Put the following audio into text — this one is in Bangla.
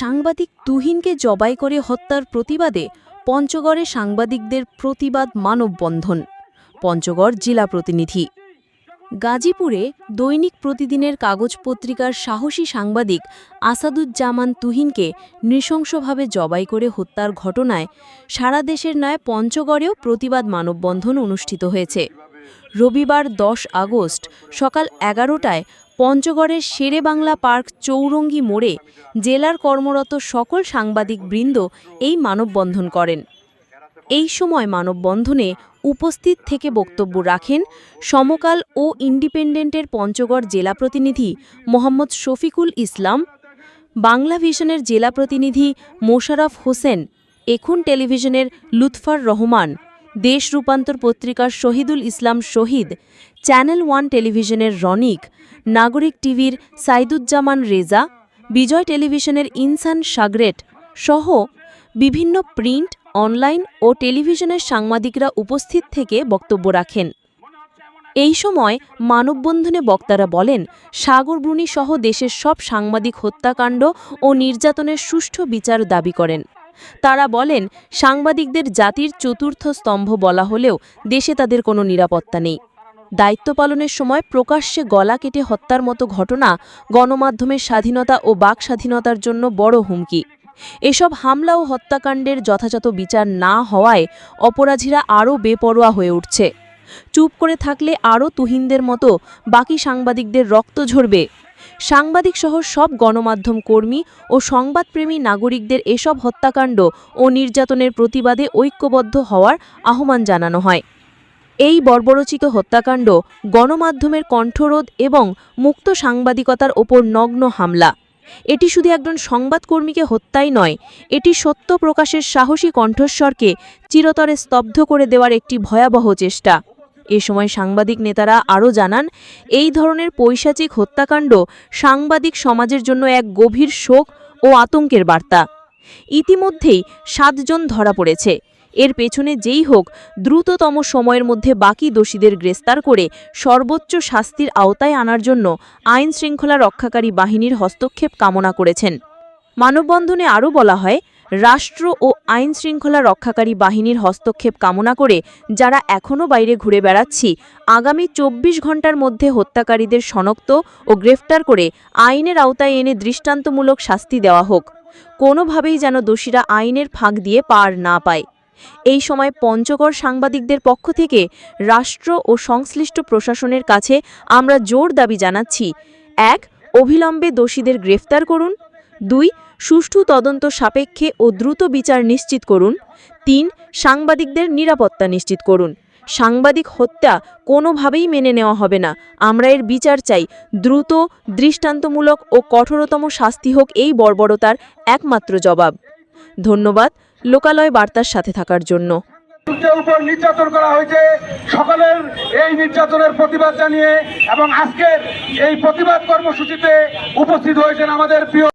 সাংবাদিক তুহিনকে জবাই করে হত্যার প্রতিবাদে পঞ্চগড়ে সাংবাদিকদের প্রতিবাদ মানববন্ধন, পঞ্চগড় জেলা প্রতিনিধি। গাজীপুরে দৈনিক প্রতিদিনের কাগজ পত্রিকার সাহসী সাংবাদিক আসাদুজ্জামান তুহিনকে নৃশংসভাবে জবাই করে হত্যার ঘটনায় সারা দেশের ন্যায় পঞ্চগড়েও প্রতিবাদ মানববন্ধন অনুষ্ঠিত হয়েছে। রবিবার দশ আগস্ট সকাল এগারোটায় পঞ্চগড়ের শেরেবাংলা পার্ক চৌরঙ্গি মোড়ে জেলার কর্মরত সকল সাংবাদিক বৃন্দ এই মানববন্ধন করেন। এই সময় মানববন্ধনে উপস্থিত থেকে বক্তব্য রাখেন সমকাল ও ইন্ডিপেন্ডেন্টের পঞ্চগড় জেলা প্রতিনিধি মোহাম্মদ শফিকুল ইসলাম, বাংলা ভিশনের জেলা প্রতিনিধি মোশারফ হোসেন, এখন টেলিভিশনের লুৎফার রহমান দেশ রূপান্তর পত্রিকার শহীদুল ইসলাম শহীদ, চ্যানেল ওয়ান টেলিভিশনের রনিক, নাগরিক টিভির সাইদুজ্জামান রেজা, বিজয় টেলিভিশনের ইনসান সাগরেট সহ বিভিন্ন প্রিন্ট, অনলাইন ও টেলিভিশনের সাংবাদিকরা উপস্থিত থেকে বক্তব্য রাখেন। এই সময় মানববন্ধনে বক্তারা বলেন সাগরবৃণী সহ দেশের সব সাংবাদিক হত্যাকাণ্ড ও নির্যাতনের সুষ্ঠু বিচার দাবি করেন। তারা বলেন, সাংবাদিকদের জাতির চতুর্থ স্তম্ভ বলা হলেও দেশে তাদের কোনো নিরাপত্তা নেই। দায়িত্ব পালনের সময় প্রকাশ্যে গলা কেটে হত্যার মতো ঘটনা গণমাধ্যমের স্বাধীনতা ও বাক স্বাধীনতার জন্য বড় হুমকি। এসব হামলা ও হত্যাকাণ্ডের যথাযথ বিচার না হওয়ায় অপরাধীরা আরও বেপরোয়া হয়ে উঠছে। চুপ করে থাকলে আরও তুহিনদের মতো বাকি সাংবাদিকদের রক্ত ঝরবে সাংবাদিক সহ সব গণমাধ্যম কর্মী ও সংবাদপ্রেমী নাগরিকদের এসব হত্যাকাণ্ড ও নির্যাতনের প্রতিবাদে ঐক্যবদ্ধ হওয়ার আহ্বান জানানো হয়। এই বর্বরচিত হত্যাকাণ্ড গণমাধ্যমের কণ্ঠরোধ এবং মুক্ত সাংবাদিকতার ওপর নগ্ন হামলা। এটি শুধু একজন সংবাদকর্মীকে হত্যাই নয়, এটি সত্য প্রকাশের সাহসী কণ্ঠস্বরকে চিরতরে স্তব্ধ করে দেওয়ার একটি ভয়াবহ চেষ্টা। এ সময় সাংবাদিক নেতারা আরও জানান, এই ধরনের পৈশাচিক হত্যাকাণ্ড সাংবাদিক সমাজের জন্য এক গভীর শোক ও আতঙ্কের বার্তা। ইতিমধ্যেই সাতজন ধরা পড়েছে। এর পেছনে যেই হোক, দ্রুততম সময়ের মধ্যে বাকি দোষীদের গ্রেস্তার করে সর্বোচ্চ শাস্তির আওতায় আনার জন্য আইন শৃঙ্খলা রক্ষাকারী বাহিনীর হস্তক্ষেপ কামনা করেছেন। মানববন্ধনে আরও বলা হয় রাষ্ট্র ও আইন শৃঙ্খলা রক্ষাকারী বাহিনীর হস্তক্ষেপ কামনা করে যারা এখনও বাইরে ঘুরে বেড়াচ্ছি, আগামী চব্বিশ ঘণ্টার মধ্যে হত্যাকারীদের শনাক্ত ও গ্রেফতার করে আইনের আওতায় এনে দৃষ্টান্তমূলক শাস্তি দেওয়া হোক। কোনোভাবেই যেন দোষীরা আইনের ফাঁক দিয়ে পার না পায়। এই সময় পঞ্চগড় সাংবাদিকদের পক্ষ থেকে রাষ্ট্র ও সংশ্লিষ্ট প্রশাসনের কাছে আমরা জোর দাবি জানাচ্ছি, এক, অবিলম্বে দোষীদের গ্রেফতার করুন দুই, সুষ্ঠু তদন্ত সাপেক্ষে ও দ্রুত বিচার নিশ্চিত করুন। তিন, সাংবাদিকদের নিরাপত্তা নিশ্চিত করুন। সাংবাদিক হত্যা কোনোভাবেই মেনে নেওয়া হবে না। আমরা এর বিচার চাই। দ্রুত, দৃষ্টান্তমূলক ও কঠোরতম শাস্তি হোক এই বর্বরতার একমাত্র জবাব। ধন্যবাদ। লোকালয় বার্তার সাথে থাকার জন্য। নির্যাতন করা হয়েছে। সকলের এই নির্যাতনের প্রতিবাদ জানিয়ে এবং আজকের এই প্রতিবাদ কর্মসূচিতে উপস্থিত হয়েছেন আমাদের প্রিয়